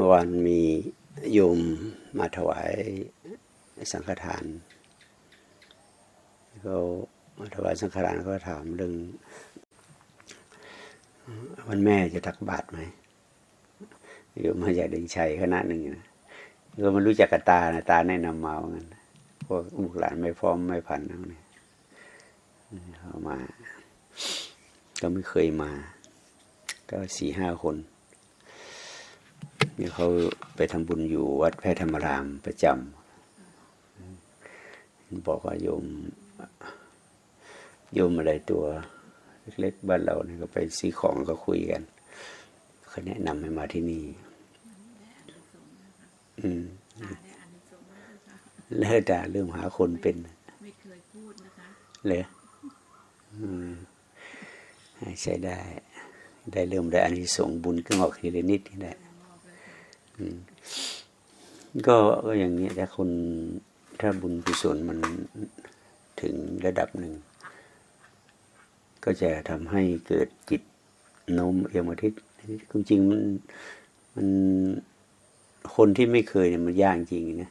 เมื่อวานมีโยมมาถวายสังฆทานเขามาถวายสังฆทานก็ถามเรื่องวันแม่จะตักบาตรไหมโยมมาจากดึงชัยคณะหนึ่งนะก็มันรู้จักกับตานะตาแนะนำมาว่างั้นพวกบุกหลานไม่พร้อมไม่พันนั่นเนี่ยเขามา ก็ไม่เคยมา ก็สี่ห้าคน นี่เขาไปทำบุญอยู่วัดแพทย์ธรรมรามประจำบอกว่าโยมโยมอะไรตัวเล็กๆบ้านเราเนี่ยก็ไปซื้อของก็คุยกันเขาแนะนำให้มาที่นี่ อืมตาได้อานิสงส์แล้วค่ะเลิกด่าเรื่องหาคนเป็นไม่เคยพูดนะคะเลยอืมใช้ได้ ได้เริ่มได้อานิสงส์บุญก็ออกทีละนิดนี่แหละ ก็ก็อย่างนี้ถ้าคนถ้าบุญกุศลมันถึงระดับหนึ่ง ก็จะทำให้เกิดจิตโน้มเอียงมาทิศจริงๆมันมันคนที่ไม่เคยเนี่ยมันยากจริงนะ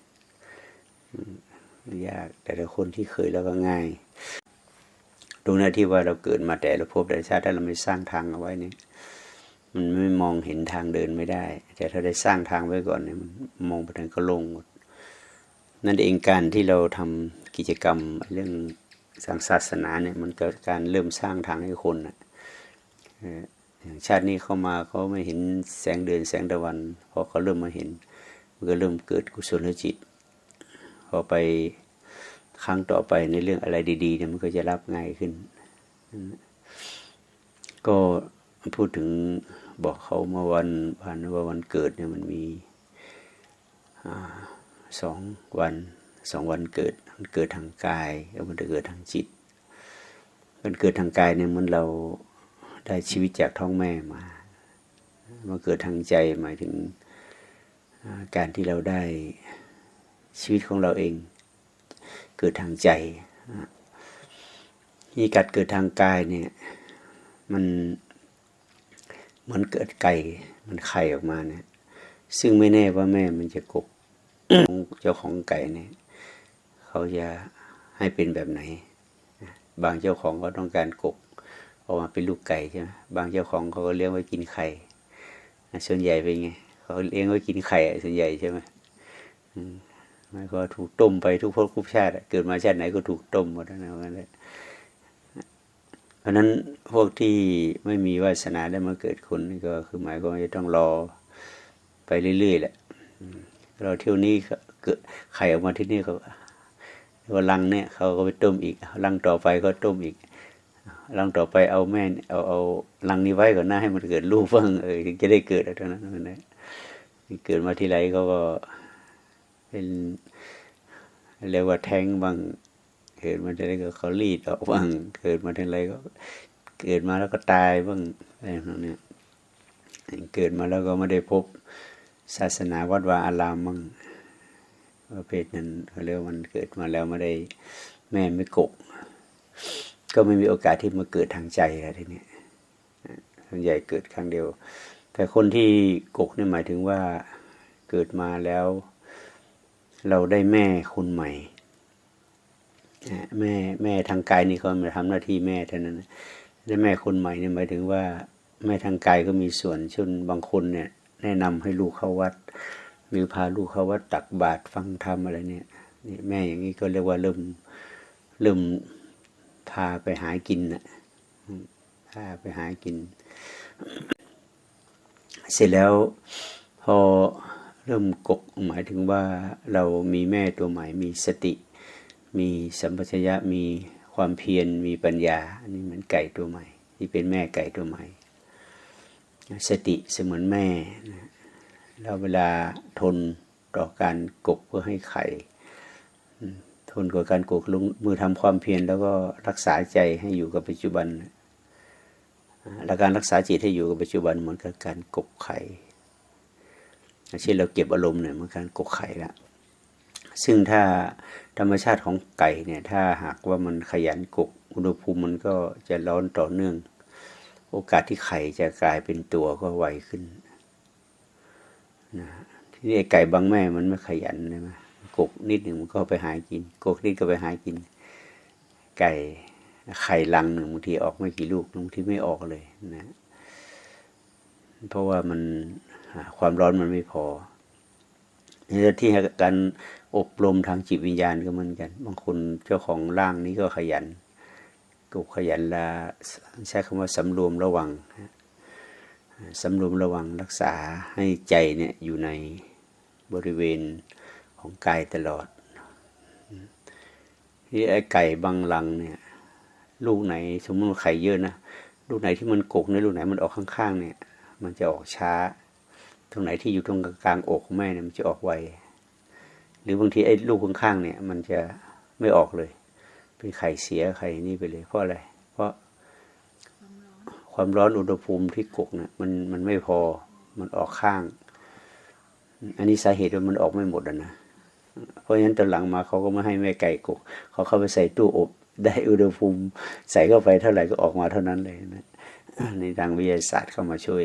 ยากแต่ถ้าคนที่เคยแล้วก็ง่ายตรงหน้าที่ว่าเราเกิดมาแต่ละภพแต่ละชาติถ้าเราไม่สร้างทางเอาไว้เนี่ย มันไม่มองเห็นทางเดินไม่ได้ แต่ถ้าได้สร้างทางไว้ก่อนเนี่ยมันมองไปทางก็ลงหมดนั่นเองการที่เราทำกิจกรรมเรื่องสร้างศาสนาเนี่ยมันเกิดการเริ่มสร้างทางให้คนนะเอ่ออย่างชาตินี้เข้ามาเขาไม่เห็นแสงเดือนแสงตะวันพอเขาเริ่มมาเห็นมันก็เริ่มเกิดกุศลจิตพอไปครั้งต่อไปในเรื่องอะไรดีๆเนี่ยมันก็จะรับง่ายขึ้น ก็พูดถึง บอกเขาเมื่อวันผ่านว่าวันเกิดเนี่ยมันมีอสองวันสองวันเกิดมันเกิดทางกายแล้วมันจะเกิดทางจิต มันเกิดทางกายเนี่ยมันเราได้ชีวิตจากท้องแม่มามาเกิดทางใจหมายถึงการที่เราได้ชีวิตของเราเอง เกิดทางใจนี่การเกิดทางกายเนี่ยมัน มันเกิดไก่มันไข่ออกมาเนี่ย ซึ่งไม่แน่ว่าแม่มันจะกกเจ้าของไก่เนี่ยเขาจะให้เป็นแบบไหน บางเจ้าของเขาต้องการกกออกมาเป็นลูกไก่ใช่ไหมบางเจ้าของเขาก็เลี้ยงไว้กินไข่ส่วนใหญ่เป็นไงเขาเลี้ยงไว้กินไข่ส่วนใหญ่ใช่ไหมมันก็ถูกต้มไปทุกภพทุกชาติ เกิดมาชาติไหนก็ถูกต้มหมดนะนั่นแหละเพ ราะฉะนั้นพวกที่ไม่มีวาสนาได้มาเกิดคนก็คือหมายความว่าจะต้องรอไปเรื่อยๆแหละเราเที่ยวนี้เกิดไข่ออกมาที่นี่เขาก็ลังเนี่ยเขาก็ไปต้มอีกลังต่อไปก็ต้มอีกลังต่อไปเอาแม่เอาเอาลังนี้ไว้ก่อนหน้าให้มันเกิดลูกบ้างเออถึงจะได้เกิดอะไรนั้นนั่นแหละเกิดมาที่ไรเขาก็เป็นเรียกว่าแท้งบ้าง เกิดมาทีไรก็เขารีดออกบ้างเกิดมาทีไรก็ เกิดมาแล้วก็ตายบ้างอะไรพวกนี้เกิดมาแล้วก็ไม่ได้พบศาสนาวัดวาอารามบ้างประเภทนั้นเขาเรียกว่ามันเกิดมาแล้วไม่ได้แม่ไม่กกก็ไม่มีโอกาสที่มาเกิดทางใจอะไรทีนี้ยส่วนใหญ่เกิดครั้งเดียว แต่คนที่กกนี่หมายถึงว่าเกิดมาแล้ว เราได้แม่คนใหม่ แม่แม่ทางกายนี่เขามาทำหน้าที่แม่เท่านั้นและแม่คนใหม่เนี่ยหมายถึงว่า แม่ทางกายก็มีส่วนเช่นบางคนเนี่ย แนะนำให้ลูกเข้าวัด หรือพาลูกเข้าวัดตักบาตรฟังธรรมอะไรเนี่ยนี่แม่อย่างนี้ก็เรียกว่าเริ่มเริ่มพาไปหากินนะพาไปหากิน เสร็จแล้วพอเริ่มกกหมายถึงว่าเรามีแม่ตัวใหม่มีสติ มีสัมปชัญญะมีความเพียรมีปัญญา อันนี้เหมือนไก่ตัวใหม่ ที่เป็นแม่ไก่ตัวใหม่ สติเสมือนแม่นะแล้วเวลาทนต่อการกกเพื่อให้ไข่ทนกับการกกลงมือทำความเพียรแล้วก็รักษาใจให้อยู่กับปัจจุบันและการรักษาจิตให้อยู่กับปัจจุบันเหมือนกับการกกไข่เช่นเราเก็บอารมณ์เนี่ยเหมือนการกกไข่ละซึ่งถ้า ธรรมชาติของไก่เนี่ย ถ้าหากว่ามันขยันกกอุณหภูมิมันก็จะร้อนต่อเนื่อง โอกาสที่ไข่จะกลายเป็นตัวก็ไวขึ้นนะที่นี่ไอ้ไก่บางแม่มันไม่ขยันเลยไหมกกนิดหนึ่งมันก็ไปหากิน กกนิดก็ไปหากิน ไก่ไข่ลังหนึ่งบางทีออกไม่กี่ลูกบางทีไม่ออกเลยนะ เพราะว่ามันความร้อนมันไม่พอ นี่ที่การอบรมทางจิตวิญญาณก็เหมือนกัน บางคนเจ้าของร่างนี้ก็ขยันก็ขยันละใช้คำว่าสำรวมระวังสำรวมระวังรักษาให้ใจเนี่ยอยู่ในบริเวณของกายตลอดที่ไอ้ไก่บางหลังเนี่ยลูกไหนสมมติไข่เยอะนะลูกไหนที่มันกกในลูกไหนมันออกข้างๆเนี่ย มันจะออกช้า ตรงไหนที่อยู่ตรงกลางอกของแม่เนี่ยมันจะออกไว หรือบางทีไอ้ลูกข้างๆเนี่ย มันจะไม่ออกเลย เป็นไข่เสียไข่นี่ไปเลย เพราะอะไร เพราะความร้อนอุณหภูมิที่กกเนี่ยมันมันไม่พอมันออกข้าง อันนี้สาเหตุว่ามันออกไม่หมดอะนะ เพราะฉะนั้นตอนหลังมาเขาก็ไม่ให้แม่ไก่กกเขาเข้าไปใส่ตู้อบ ได้อุณหภูมิใส่เข้าไปเท่าไหร่ก็ออกมาเท่านั้นเลยนะในทางวิทยาศาสตร์เข้ามาช่วย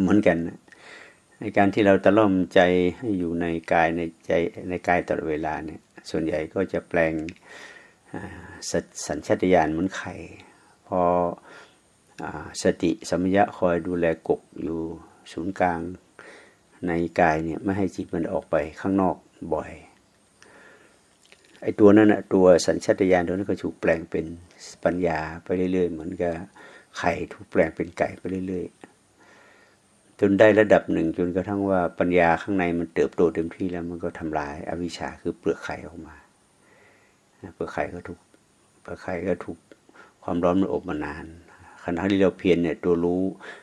เหมือนกันนะ ในการที่เราตะล่อมใจให้อยู่ในกายในใจในกายตลอดเวลาเนี่ยส่วนใหญ่ก็จะแปลงสสัญชาตญาณเหมือนไข่พออสติสมัมยะคอยดูแลกบอยู่ศูนย์กลางในกายเนี่ยไม่ให้จิตมันออกไปข้างนอกบ่อยไอ้ตัวนั้นนะตัวสัญชาตญาณตัวนั้นก็ถูกแปลงเป็นปัญญาไปเรื่อยๆ เหมือนกับไข่ถูกแปลงเป็นไก่ไปเรื่อยๆ จนได้ระดับหนึ่งจนกระทั่งว่าปัญญาข้างในมันเติบโตเต็มที่แล้วมันก็ทำลายอวิชชาคือเปลือกไข่ออกมาเปลือกไข่ก็ถูกเปลือกไข่ก็ถูกความร้อนมันอบมานานขณะที่เราเพียรเนี่ยตัวรู้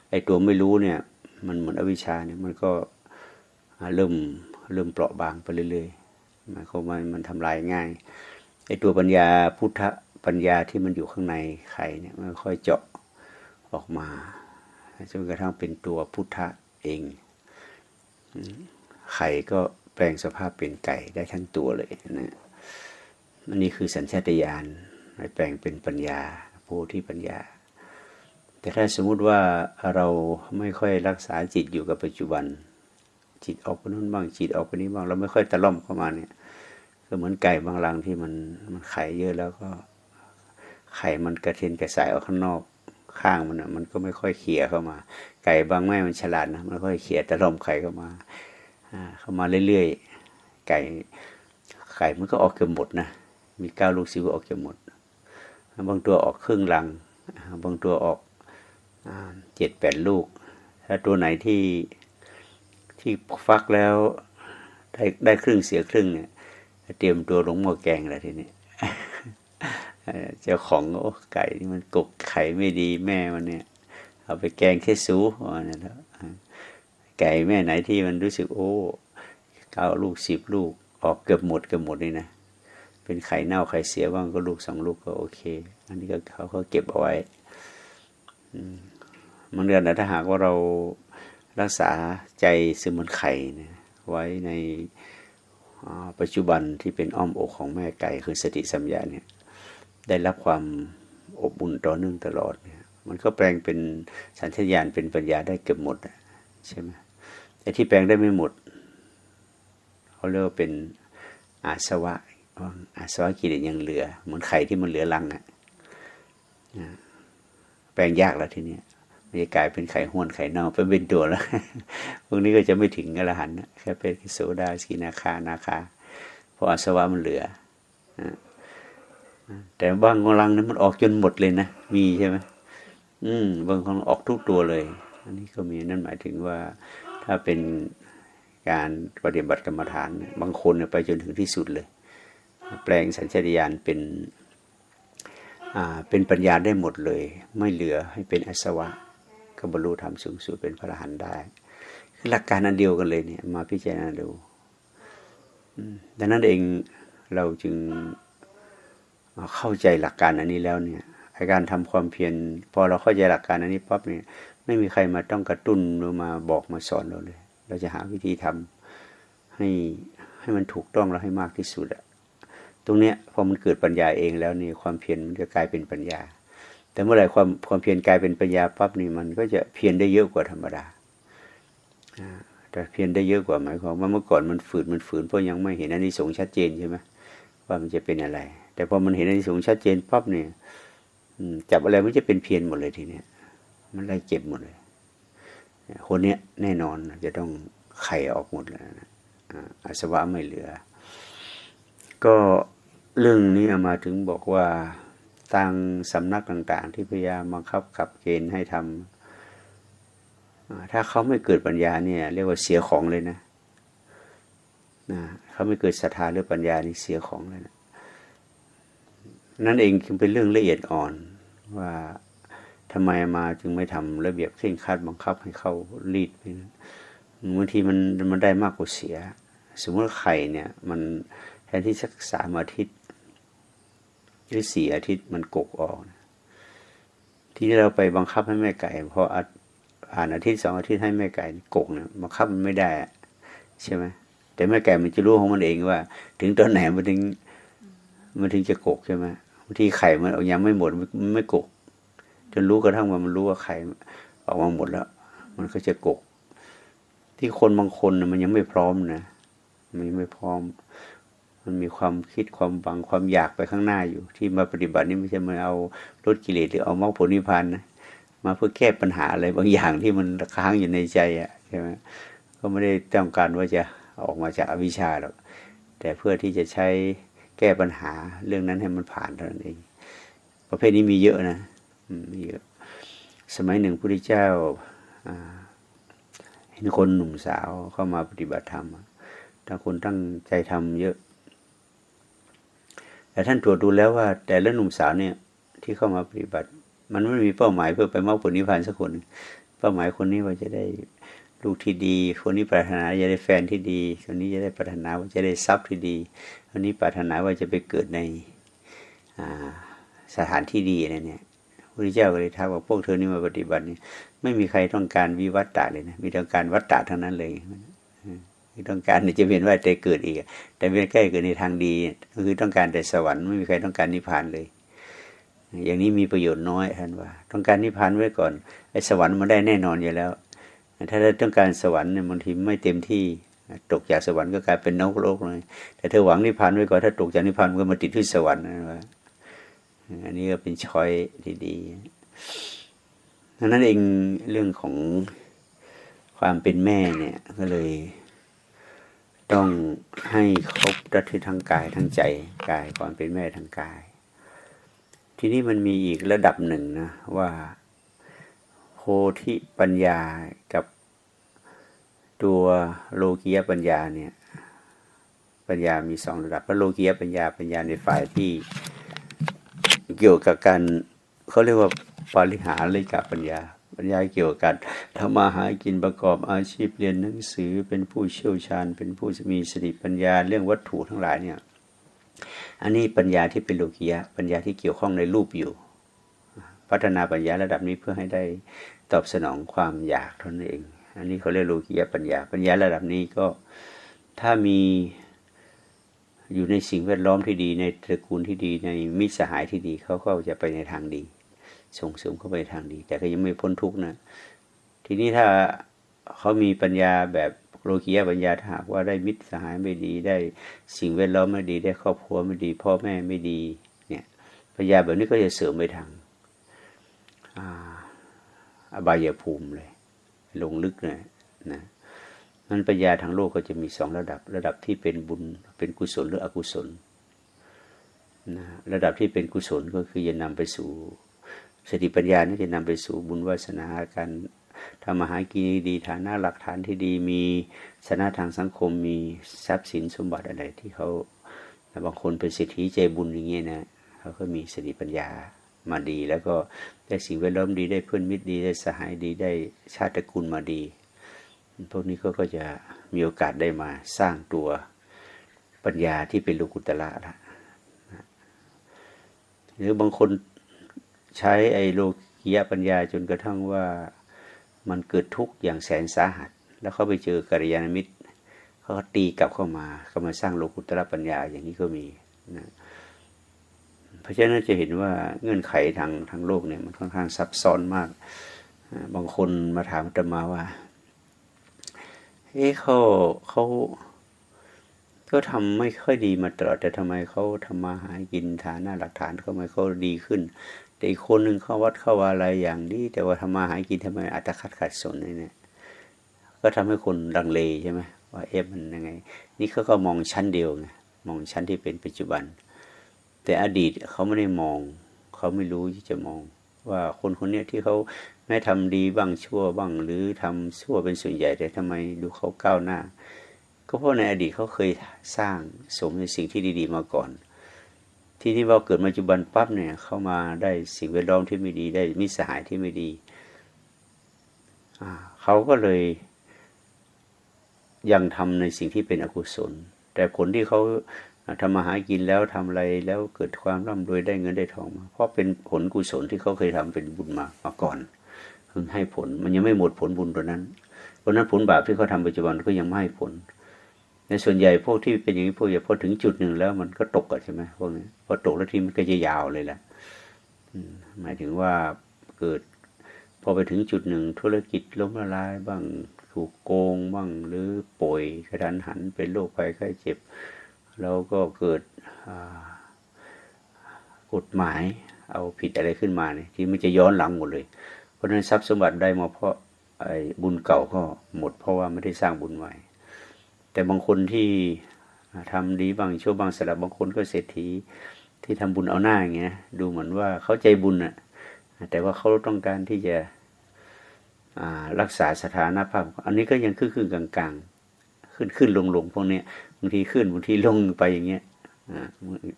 ไอ้ตัวไม่รู้เนี่ย มันเหมือนอวิชชาเนี่ยมันก็เริ่มเริ่มเปราะบางไปเรื่อยๆมายความันทำลายง่ายไอ้ตัวปัญญาพุทธปัญญาที่มันอยู่ข้างในไข่เนี่ยมันค่อยเจาะออกมา จนกระทั่งเป็นตัวพุทธะเอง ไข่ก็แปลงสภาพเป็นไก่ได้ทั้งตัวเลยนะอันนี้คือสัญชาตญาณแปลงเป็นปัญญาโพธิปัญญา แต่ถ้าสมมุติว่าเราไม่ค่อยรักษาจิตอยู่กับปัจจุบัน จิตออกไปนู่นบ้างจิตออกไปนี้บ้างเราไม่ค่อยตะล่อมเข้ามาเนี่ยก็เหมือนไก่บางรังที่มันมันไข่เยอะแล้วก็ไข่มันกระเทียนกระสายออกข้างนอก ข้างมันอะมันก็ไม่ค่อยเขี่ยเข้ามา ไก่บางแม่มันฉลาดนะมันค่อยเขี่ยตะลมไข่เข้ามาเข้ามาเรื่อยๆไก่ไข่มันก็ออกเกือบหมดนะมีเก้าลูกสิบก็ออกเกือบหมด บางตัวออกครึ่งรัง บางตัวออกเจ็ดแปดลูก ถ้าตัวไหนที่ที่ฟักแล้วได้ได้ครึ่งเสียครึ่งเนี่ยเตรียมตัวลงหม้อแกงแล้วทีนี้ เจ้าของโอ้ไก่นี่มันกกไข่ไม่ดีแม่มันเนี่ย เอาไปแกงแค่ซูว่าเนี่ยแล้วไก่แม่ไหนที่มันรู้สึกโอ้เก้าลูกสิบลูก ออกเกือบหมดเกือบหมดนี่นะเป็นไข่เน่าไข่เสียบ้างก็ลูกสองลูกก็โอเค อันนี้ก็เขาเขาเก็บเอาไว้มันเดือนนะถ้าหากว่าเรารักษาใจซึมเหมันไข่นี่ยไว้ในปัจจุบันที่เป็นอ้อมอกของแม่ไก่คือสติสัมยาเนี่ย ได้รับความอบอุ่นต่อเนื่องตลอดเนี่ยมันก็แปลงเป็นสัญชาตญาณเป็นปัญญาได้เกือบหมดใช่ไหมแต่ที่แปลงได้ไม่หมดเขาเรียกว่าเป็นอาสวะอาสวะกิเลสยังเหลือ เหมือนไข่ที่มันเหลือรังอะแปลงยากแล้วทีเนี้ยมันจะกลายเป็นไข่ห้วนไข่เน่าไปเป็นตัวแล้วพวกนี้ก็จะไม่ถึงอรหันต์แค่เป็นโสดาสีนาคานาคาเพราะอาสวะมันเหลือ แต่บางกำลังนั้นมันออกจนหมดเลยนะ มีใช่ไหมอืม บางคนออกทุกตัวเลย อันนี้ก็มีนั่นหมายถึงว่าถ้าเป็นการปฏิบัติกรรมฐาน บางคนไปจนถึงที่สุดเลย แปลงสัญชาตญาณเป็นอ่าเป็นปัญญาได้หมดเลย ไม่เหลือให้เป็นอสวะก็บรรลุธรรมสูงสุดเป็นพระอรหันต์ได้คือหลักการอันเดียวกันเลยเนี่ย มาพิจารณาดูดังนั้นเองเราจึง เข้าใจหลักการอันนี้แล้วเนี่ยการทำความเพียรพอเราเข้าใจหลักการอันนี้ปั๊บเนี่ยไม่มีใครมาต้องกระตุ้นหรือมาบอกมาสอนเราเลย เราจะหาวิธีทำให้ให้มันถูกต้องแล้วให้มากที่สุดอะตรงเนี้ยพอมันเกิดปัญญาเองแล้วนี่ความเพียรมันจะกลายเป็นปัญญา แต่เมื่อไหร่ความความเพียรกลายเป็นปัญญาปั๊บนี่มันก็จะเพียรได้เยอะกว่าธรรมดาแต่เพียรได้เยอะกว่าหมายความว่าเมื่อก่อนมันฝืนมันฝืนเพราะยังไม่เห็นอันนี้สงชัดเจนใช่ไหมว่ามันจะเป็นอะไร แต่พอมันเห็นอันนี้สงชัดเจนปั๊บเนี่ยจับอะไรมันจะเป็นเพียรหมดเลยทีเนี้ยมันไล่เจ็บหมดเลย คนเนี้ยแน่นอนจะต้องไข่ออกหมดแล้วนะอาสวะไม่เหลือ ก็เรื่องนี้ามาถึงบอกว่าทางสำนักต่าง ๆ ที่พยายามบังคับขับเกณฑ์ให้ทำถ้าเขาไม่เกิดปัญญาเนี่ย เรียกว่าเสียของเลยนะนะเขาไม่เกิดศรัทธาหรือปัญญานี่เสียของเลยนะ นั่นเองจึงเป็นเรื่องละเอียดอ่อนว่าทำไมมาจึงไม่ทำระเบียบเคร่งครัดบังคับให้เขารีดไปบางทีมันมันได้มากกว่าเสีย สมมติว่าไข่เนี่ย มันแทนที่สักสามอาทิตย์หรือสี่อาทิตย์มันกกออกนะที่เราไปบังคับให้แม่ไก่พออ่านอาทิตย์สองอาทิตย์ให้แม่ไก่กกเนี่ยบังคับมันไม่ได้ใช่ไหมแต่แม่ไก่มันจะรู้ของมันเองว่า ถึงตอนไหนมันถึงมันถึงจะกกใช่ไหม บางทีไข่มันยังไม่หมดมันไม่กกจนรู้กระทั่งว่ามันรู้ว่าไข่ออกมาหมดแล้ว มันก็จะกก ที่คนบางคนมันยังไม่พร้อมนะมันยังไม่พร้อม มันมีความคิดความบังความอยากไปข้างหน้าอยู่ ที่มาปฏิบัตินี่ไม่ใช่มาเอาลดกิเลสหรือเอามรรคผลนิพพานนะมาเพื่อแก้ปัญหาอะไรบางอย่างที่มันค้างอยู่ในใจอะใช่ไหมก็ไม่ได้ต้องการว่าจะออกมาจากอวิชชาหรอกแต่เพื่อที่จะใช้ แก้ปัญหาเรื่องนั้นให้มันผ่านเท่านั้นเอง ประเภทนี้มีเยอะนะมีเยอะ สมัยหนึ่งพระพุทธเจ้าเห็นคนหนุ่มสาวเข้ามาปฏิบัติธรรมถ้าคนตั้งใจทำเยอะ แต่ท่านตรวจดูแล้วว่า แต่ละหนุ่มสาวเนี่ย ที่เข้ามาปฏิบัติ มันไม่มีเป้าหมายเพื่อไปมรรคผลนิพพานสักคน เป้าหมายคนนี้ว่าจะได้ลูกที่ดี คนนี้ปรารถนาจะได้แฟนที่ดี คนนี้จะได้ปรารถนาว่าจะได้ทรัพย์ที่ดี คนนี้ปรารถนาว่าจะไปเกิดในสถานที่ดีอะเนี่ยพระพุทธเจ้าก็เลยทักว่าพวกเธอนี่มาปฏิบัตินี่ไม่มีใครต้องการวิวัตตะเลยนะมีต้องการวัตตะทั้งนั้นเลยต้องการจะเวียนว่ายแต่เกิดอีก แต่เวียนใกล้เกิดในทางดีคือต้องการแต่สวรรค์ไม่มีใครต้องการนิพพานเลย อย่างนี้มีประโยชน์น้อยท่านว่า ต้องการนิพพานไว้ก่อนไอ้สวรรค์มันได้แน่นอนอยู่แล้ว ถ้าเราต้องการสวรรค์เนี่ยบางทีไม่เต็มที่ ตกจากสวรรค์ก็กลายเป็นนรกโลกเลยแต่เธอหวังนิพพานไว้ก่อนถ้าตกจากนิพพานมันก็มาติดที่สวรรค์นะว่าอันนี้ก็เป็นช้อยที่ดีดังนั้นเองเรื่องของความเป็นแม่เนี่ยก็เลย ต้องให้ครบรัที่ทั้งกายทั้งใจกายความเป็นแม่ทั้งกาย ทีนี้มันมีอีกระดับหนึ่งนะว่าโพธิปัญญากับ ตัวโลกียปัญญาเนี่ยปัญญามีสองระดับพระโลกียปัญญาปัญญาในฝ่ายที่เกี่ยวกับการเขาเรียกว่าปริหารเลยกับปัญญา ปัญญาเกี่ยวกับการทำมาหากินประกอบอาชีพเรียนหนังสือเป็นผู้เชี่ยวชาญ เป็นผู้มีสติปัญญาเรื่องวัตถุทั้งหลายเนี่ยอันนี้ปัญญาที่เป็นโลกียะปัญญาที่เกี่ยวข้องในรูปอยู่ พัฒนาปัญญาระดับนี้เพื่อให้ได้ตอบสนองความอยากเท่านั้นเอง อันนี้เขาเรียกโลกียะปัญญา ปัญญาระดับนี้ก็ถ้ามีอยู่ในสิ่งแวดล้อมที่ดีในตระกูลที่ดีในมิตรสหายที่ดีเขาก็จะไปในทางดี ส่งเสริมเข้าไปทางดี แต่ก็ยังไม่พ้นทุกข์นะ ทีนี้ถ้าเขามีปัญญาแบบโลกียปัญญาถ้าหากว่าได้มิตรสหายไม่ดีได้สิ่งแวดล้อมไม่ดีได้ครอบครัวไม่ดี พ่อแม่ไม่ดีเนี่ยปัญญาแบบนี้ก็จะเสริมไปทางอาอบายภูมิเลย ลงลึกเลยนะมันปัญญาทางโลกก็จะมีสองระดับ ระดับที่เป็นบุญเป็นกุศลหรืออกุศลนะระดับที่เป็นกุศลก็คือจะนำไปสู่สติปัญญานี่จะนำไปสู่บุญวาสนาการทำมาหากินดีฐานะหลักฐานที่ดีมีชนะทางสังคมมีทรัพย์สินสมบัติอะไรที่เขาบางคนเป็นเศรษฐีใจบุญอย่างเงี้ยนะเขาก็มีสติปัญญา มาดี แล้วก็ได้สิ่งแวดล้อมดีได้เพื่อนมิตรดีได้สหายดีได้ชาติตระกูลมาดี พวกนี้ก็ก็จะมีโอกาสได้มาสร้างตัวปัญญาที่เป็นโลกุตละละหรือบางคนใช้ไอโลกียปัญญาจนกระทั่งว่ามันเกิดทุกข์อย่างแสนสาหัส แล้วเขาไปเจอกัลยาณมิตรเขาตีกลับเข้ามาเขามาสร้างโลกุตระปัญญาอย่างนี้ก็มีนะ ราะฉะนั้นจะเห็นว่าเงื่อนไขทางทางโลกเนี่ยมันค่อนข้างซับซ้อนมาก บางคนมาถามอาตมาว่า เอ๊ะเขาเขาก็ทำไม่ค่อยดีมาตลอดแต่ทำไมเขาทำมาหากินฐานหน้าหลักฐานเขาไม่เขาดีขึ้น แต่อีกคนหนึ่งเขาวัดเข้าว่าอะไรอย่างนี้แต่ว่าทำมาหากินทำไมอัตคัดขัดสนเนี่ยก็ทำให้คนลังเลใช่ไหมว่าเอ๊ะมันยังไง นี่เขาก็มองชั้นเดียวไงมองชั้นที่เป็นปัจจุบัน แต่อดีตเขาไม่ได้มอง เขาไม่รู้ที่จะมอง ว่าคนคนนี้ที่เขาแม้ทำดีบ้างชั่วบ้าง หรือทำชั่วเป็นส่วนใหญ่แต่ทำไมดูเขาก้าวหน้า ก็เพราะในอดีตเขาเคยสร้างสมในสิ่งที่ดี ๆ มาก่อน ที่นี่ว่าเกิดปัจจุบันปั๊บเนี่ย เข้ามาได้สิ่งแวดล้อมที่ไม่ดีได้มิตรสหายที่ไม่ดีเขาก็เลยยังทำในสิ่งที่เป็นอกุศล แต่ผลที่เขา ทำมาหากินแล้วทำอะไรแล้วเกิดความร่ำรวยได้เงินได้ทองมา เพราะเป็นผลกุศลที่เขาเคยทำเป็นบุญมามาก่อนถึงให้ผลมันยังไม่หมดผลบุญตัวนั้น เพราะนั้นผลบาปที่เขาทำปัจจุบันก็ยังไม่ให้ผล ในส่วนใหญ่พวกที่เป็นอย่างนี้พวกอย่าพอถึงจุดหนึ่งแล้วมันก็ตกอะใช่ไหมพวกนี้พอตกแล้วทีมันก็จะยาวเลยแหละหมายถึงว่าเกิด พอไปถึงจุดหนึ่งธุรกิจล้มละลายบ้างถูกโกงบ้างหรือป่วยกระทันหันเป็นโรคภัยไข้เจ็บ แล้วก็เกิดกฎหมายเอาผิดอะไรขึ้นมาเนี่ยที่มันจะย้อนหลังหมดเลย เพราะฉะนั้นทรัพย์สมบัติได้มาเพราะไอ้บุญเก่าก็หมด เพราะว่าไม่ได้สร้างบุญใหม่ แต่บางคนที่ทำดีบางชั่วบางสลับบางคนก็เศรษฐีที่ทำบุญเอาหน้าอย่างเงี้ยดูเหมือนว่าเขาใจบุญอะแต่ว่าเขาต้องการที่จะรักษาสถานภาพ อันนี้ก็ยังขึ้นขึ้นกลางกลางๆขึ้นขึ้นลงลงพวกเนี้ย บางทีขึ้นบางทีลงไปอย่างเงี้ยอ่า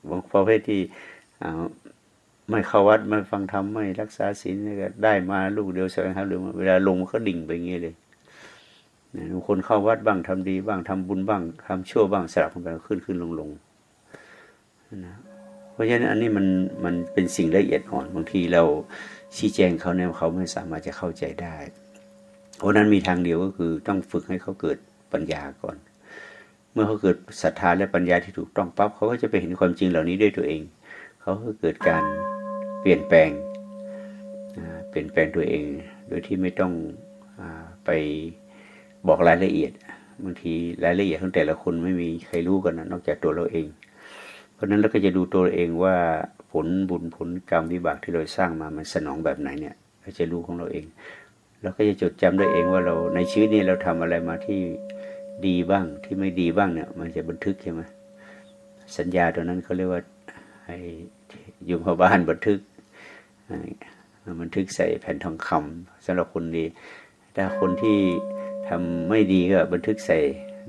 บางประเภทที่อ่าไม่เข้าวัดไม่ฟังธรรมไม่รักษาศีลก็ได้มาลูกเดียวแสวงหาหรือเวลาลงมันก็ดิ่งไปอย่างเงี้ยเลยบางคนเข้าวัดบ้างทำดีบ้างทำบุญบ้างทำชั่วบ้างสลับกันไปขึ้นขึ้นลงลงนะเพราะฉะนั้นอันนี้มันมันเป็นสิ่งละเอียดอ่อนบางทีเราชี้แจงเขาเนี่ยเขาไม่สามารถจะเข้าใจได้ เพราะนั้นมีทางเดียวก็คือต้องฝึกให้เขาเกิดปัญญาก่อน เมื่อเขาเกิดศรัทธาและปัญญาที่ถูกต้องปั๊บเขาก็จะไปเห็นความจริงเหล่านี้ด้วยตัวเอง เขาก็เกิดการเปลี่ยนแปลงเปลี่ยนแปลงตัวเอง โดยที่ไม่ต้องอไปบอกรายละเอียดบางทีรายละเอียดของแต่ละคนไม่มีใครรู้กันนะนอกจากตัวเราเอง เพราะฉะนั้นเราก็จะดูตัวเองว่าผลบุญผลกรรมวิบากที่เราสร้างมามันสนองแบบไหนเนี่ยเราจะรู้ของเราเองเราก็จะจดจำได้เองว่าเราในชีวิตนี้เราทำอะไรมาที่ ดีบ้างที่ไม่ดีบ้างเนี่ย มันจะบันทึกใช่ไหมสัญญาตัวนั้นเขาเรียกว่าให้ยมพบาลบันทึกบันทึกใส่แผ่นทองคำสำหรับคนดี ถ้าคนที่ทำไม่ดีก็บันทึกใส่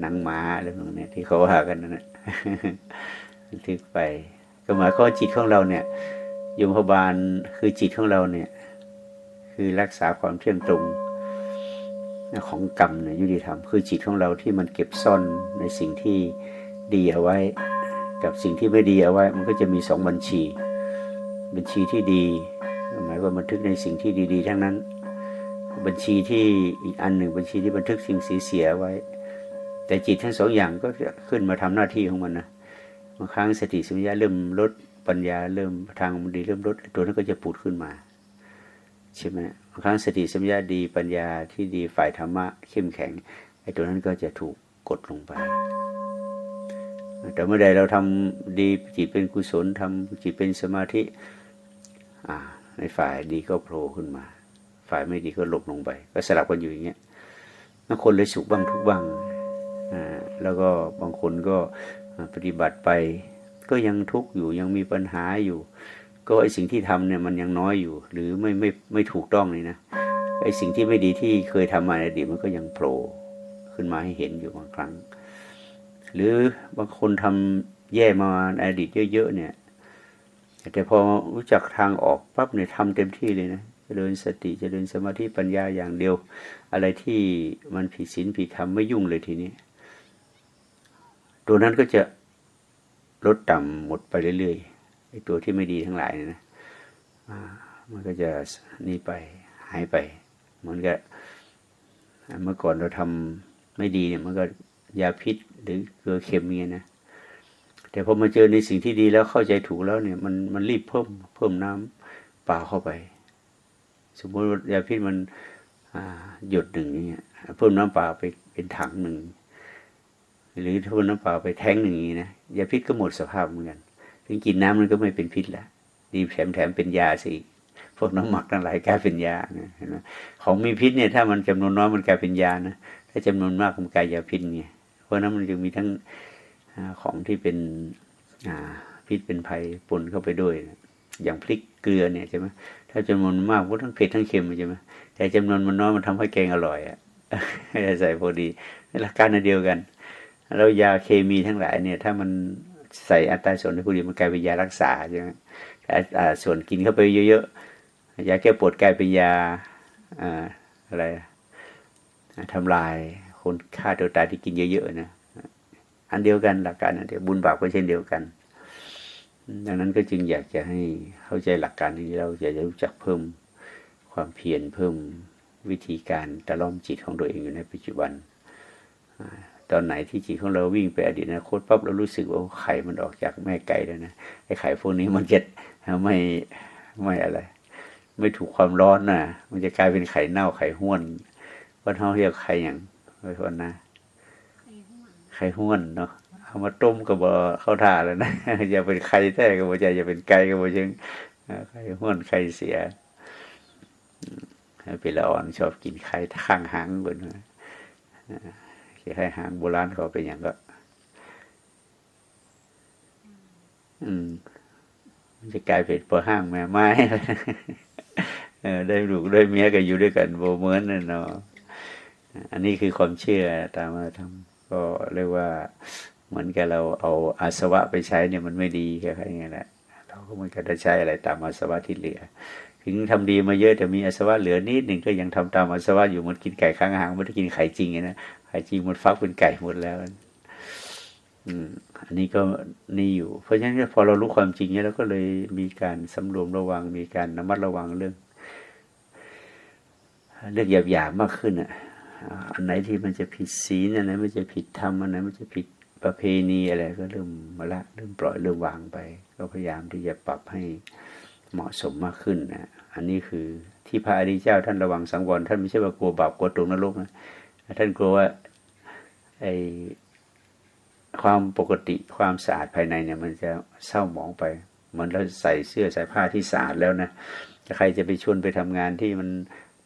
หนังม้าอะไรพวกนี้ที่เขาว่ากันนั่นแหละบันทึกไป ก็หมายความว่าจิตของเราเนี่ยยมพบาลคือจิตของเราเนี่ย คือรักษาความเที่ยงตรง ของกรรมเนี่ยยุติธรรม คือจิตของเราที่มันเก็บซ่อนในสิ่งที่ดีเอาไว้ กับสิ่งที่ไม่ดีเอาไว้ มันก็จะมีสองบัญชี บัญชีที่ดีหมายว่าบันทึกในสิ่งที่ดี ๆ ทั้งนั้น บัญชีที่อีกอันหนึ่งบัญชีที่บันทึกสิ่งเสียๆไว้ แต่จิตทั้งสองอย่างก็จะขึ้นมาทำหน้าที่ของมันนะบางครั้งสติสัมปชัญญะเริ่มลดปัญญาเริ่มทางมันดีเริ่มลดตัวนั้นก็จะปูดขึ้นมาใช่ไหม บางครั้งสติสัมปชัญญะดีปัญญาที่ดีฝ่ายธรรมะเข้มแข็งไอ้ตัวนั้นก็จะถูกกดลงไป แต่เมื่อใดเราทำดีจิตเป็นกุศลทำจิตเป็นสมาธิอ่าในฝ่ายดีก็โผล่ขึ้นมา ฝ่ายไม่ดีก็หลบลงไป ก็สลับกันอยู่อย่างเงี้ยบางคนเลยสุขบ้างทุกบ้างอ่าแล้วก็บางคนก็ปฏิบัติไป ก็ยังทุกข์อยู่ยังมีปัญหาอยู่ ก็ไอสิ่งที่ทำเนี่ยมันยังน้อยอยู่ หรือไม่ไม่ไม่ถูกต้องเลยนะไอสิ่งที่ไม่ดีที่เคยทำมาในอดีตมันก็ยังโผล่ขึ้นมาให้เห็นอยู่บางครั้ง หรือบางคนทำแย่มาในอดีตเยอะๆเนี่ย แต่พอรู้จักทางออกปั๊บเนี่ยทำเต็มที่เลยนะเจริญสติเจริญสมาธิปัญญาอย่างเดียว อะไรที่มันผิดศีลผิดธรรมไม่ยุ่งเลยทีนี้ตัวนั้นก็จะลดต่ำหมดไปเรื่อยๆ ไอ้ตัวที่ไม่ดีทั้งหลายเนี่ยนะมันก็จะนี่ไปหายไป เหมือนกับเมื่อก่อนเราทำไม่ดีเนี่ย มันก็ยาพิษหรือเกลือเค็มเงี้ยนะแต่พอมาเจอในสิ่งที่ดีแล้วเข้าใจถูกแล้วเนี่ย มันมันรีบเพิ่มเพิ่มน้ำเปล่าเข้าไป สมมติยาพิษมันหยดหนึ่งอย่างเงี้ยเพิ่มน้ำเปล่าไปเป็นถังหนึ่งหรือถ้าน้ำเปล่าไปแท้งหนึ่งอย่างนี้นะยาพิษก็หมดสภาพเหมือนกัน ถึงกินน้ำมันก็ไม่เป็นพิษละดีแถมแถมเป็นยาสิพวกน้ำหมักทั้งหลายกลายเป็นยานะเห็นไหมของมีพิษเนี่ย ถ้ามันจำนวนน้อยมันกลายเป็นยานะถ้าจำนวนมากมันกลายยาพิษไงเพราะนั้นมันจึงมีทั้งอของที่เป็นอ่าพิษเป็นภัยปนเข้าไปด้วยนะอย่างพริกเกลือเนี่ยใช่ไหมถ้าจำนวนมากก็ทั้งเผ็ดทั้งเค็มใช่ไหมแต่จำนวนมันน้อยมันทำให้แกงอร่อยอะใส่พอดีหลักการเดียวกันแล้วยาเคมีทั้งหลายเนี่ย ถ้ามัน ใส่อัตราส่วนที่พอดีมันกลายเป็นยารักษาใช่ไหมแต่ส่วนกินเข้าไปเยอะๆยาแก้ปวดกลายเป็นยาอ่าอะไรทำลายคนฆ่าตัวตายที่กินเยอะๆนะอันเดียวกันหลักการอันเดียวบุญบาปก็เช่นเดียวกัน ดังนั้นก็จึงอยากจะให้เข้าใจหลักการนี้เราอยากจะรู้จักเพิ่มความเพียรเพิ่มวิธีการตะล่อมจิตของตัวเองอยู่ในปัจจุบันอ่า ตอนไหนที่จิตของเราวิ่งไปอดีตอนาคตปั๊บเรารู้สึกว่าไข่มันออกจากแม่ไก่แล้วนะไอ้ไข่พวกนี้มันจะไม่ไม่อะไร ไม่ถูกความร้อนนะมันจะกลายเป็นไข่เน่าไข่ห้วนว่าเขาเรียกไข่อย่างไว้คนนะไข่ห้วนเนาะเอามาต้มก็บ่เข้าท่าแล้วนะอย่าเป็นไข่แท้ก็บ่ใจอย่าเป็นไก่ก็บ่จึงไข่ห้วนไข่เสียให้เป็นละอ่อนชอบกินไข่ข้างหางบิ่นว่า อ่าไข่หางโบราณเขาเป็นอย่างก็ อืม มันจะกลายเป็นพอห้างแม่ไม้เออได้ลูกได้เมียก็อยู่ด้วยกันโบเหมือนนั่นเนาะอันนี้คือความเชื่อตามมาทำก็เรียกว่า เหมือนกับเราเอาอาสวะไปใช้เนี่ยมันไม่ดีแค่ไหนแหละเราก็เหมันก็จะใช้อะไรตามอาสวะที่เหลือ ถึงทำดีมาเยอะแต่มีอาสวะเหลือนิดหนึ่งก็ยังทำตามอาสวะอยู่มันกินไก่ข้างหางมันได้กินไข่จริงนะไข่จริงมันฟักเป็นไก่หมดแล้วอันนี้ก็นี่อยู่ เพราะฉะนั้นพอเรารู้ความจริงเนี่ยเราก็เลยมีการสำรวมระวังมีการระมัดระวังเรื่อง เรื่องหยาบๆมากขึ้นอะอันไหนที่มันจะผิดศีลอันไหนมันจะผิดธรรมอันไหนมันจะผิดประเพณีอะไรก็เริ่มมาละเริ่มปล่อยเริ่มวางไป ก็พยายามที่จะปรับให้ เหมาะสมมากขึ้นนะอันนี้คือที่พระอริยเจ้าท่านระวังสังวรท่านไม่ใช่ว่ากลัวบาปกลัวตกนรกนะท่านกลัวว่าไอความปกติความสะอาดภายในเนี่ย มันจะเศร้าหมองไปเหมือนเราใส่เสื้อใส่ผ้าที่สะอาดแล้วนะจะใครจะไปชวนไปทำงานที่มัน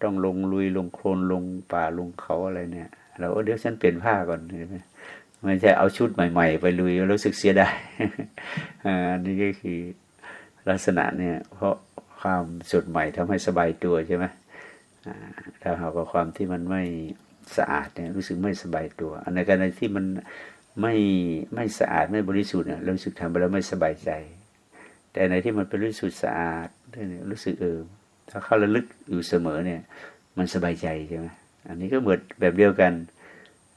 ต้องลงลุยลงโคลนลงป่าลงเขาอะไรเนี่ย เราเดี๋ยวฉันเปลี่ยนผ้าก่อนใช่ไหมมันจะเอาชุดใหม่ ๆ ไปลุยรู้สึกเสียดายอันนี้ก็คือ ลักษณะเนี่ย เพราะความสดใหม่ทำให้สบายตัวใช่ไหมถ้าหากว่าความที่มันไม่สะอาดเนี่ยรู้สึกไม่สบายตัว อันในกรณีที่มันไม่ไม่สะอาดไม่บริสุทธิ์เนี่ยเรารู้สึกทำไปแล้วไม่สบายใจ แต่ในที่มันเป็นบริสุทธิ์สะอาดเนี่ยรู้สึกเออถ้าเข้าระลึกอยู่เสมอเนี่ย มันสบายใจใช่ไหมอันนี้ก็เหมือนแบบเดียวกัน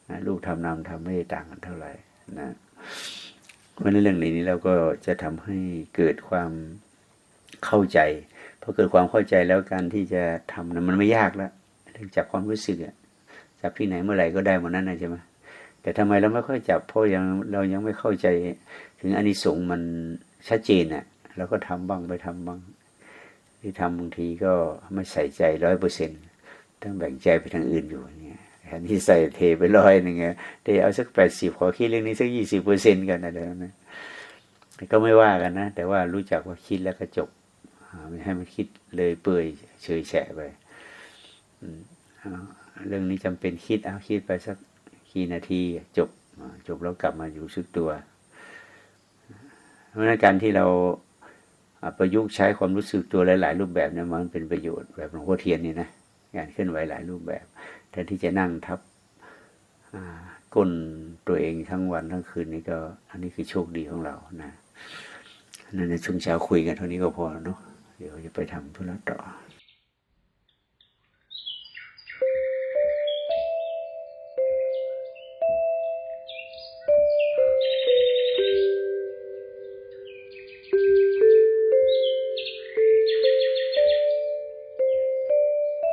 นะลูกทำนามทำไม่ได้ต่างกันเท่าไหร่นะ เพราะในเรื่องนี้เราก็จะทำให้เกิดความเข้าใจพอเกิดความเข้าใจแล้วการที่จะทำนะมันไม่ยากแล้วเรื่องจับความรู้สึกอะจับที่ไหนเมื่อไหร่ก็ได้หมดนั้นนะใช่ไหมแต่ทำไมเราไม่ค่อยจับเพราะยังเรายังไม่เข้าใจถึงอานิสงส์มันชัดเจนอะเราก็ทำบ้างไปทำบ้างที่ทำบางทีก็ไม่ใส่ใจร้อยเปอร์เซ็นต์ต้องแบ่งใจไปทางอื่นอยู่ แทนที่ใส่เทไปร้อยหนึ่งเงี้ยเทเอาสักแปดสิบขอคิดเรื่องนี้สักยี่สิบเปอร์เซ็นกันอะไรแบบนะก็ไม่ว่ากันนะ แต่ว่ารู้จักว่าคิดแล้วก็จบไม่ให้มันคิดเลยเปื่อยเฉยแฉะไปเรื่องนี้จำเป็นคิดเอาคิดไปสักกี่นาทีจบจบแล้วกลับมาอยู่สึกตัว เพราะนั้นการที่เราประยุกต์ใช้ความรู้สึกตัวหลาย ๆ รูปแบบเนี่ยมันเป็นประโยชน์แบบหลวงพ่อเทียนนี่นะการเคลื่อนไหวหลายรูปแบบแต่ที่จะนั่งทับก้นตัวเองทั้งวันทั้งคืนนี่ก็ อันนี้คือโชคดีของเรานะนั่นในช่วงเช้าคุยกันเท่านี้ก็พอเนาะเดี๋ยวจะไปทำธุระต่อ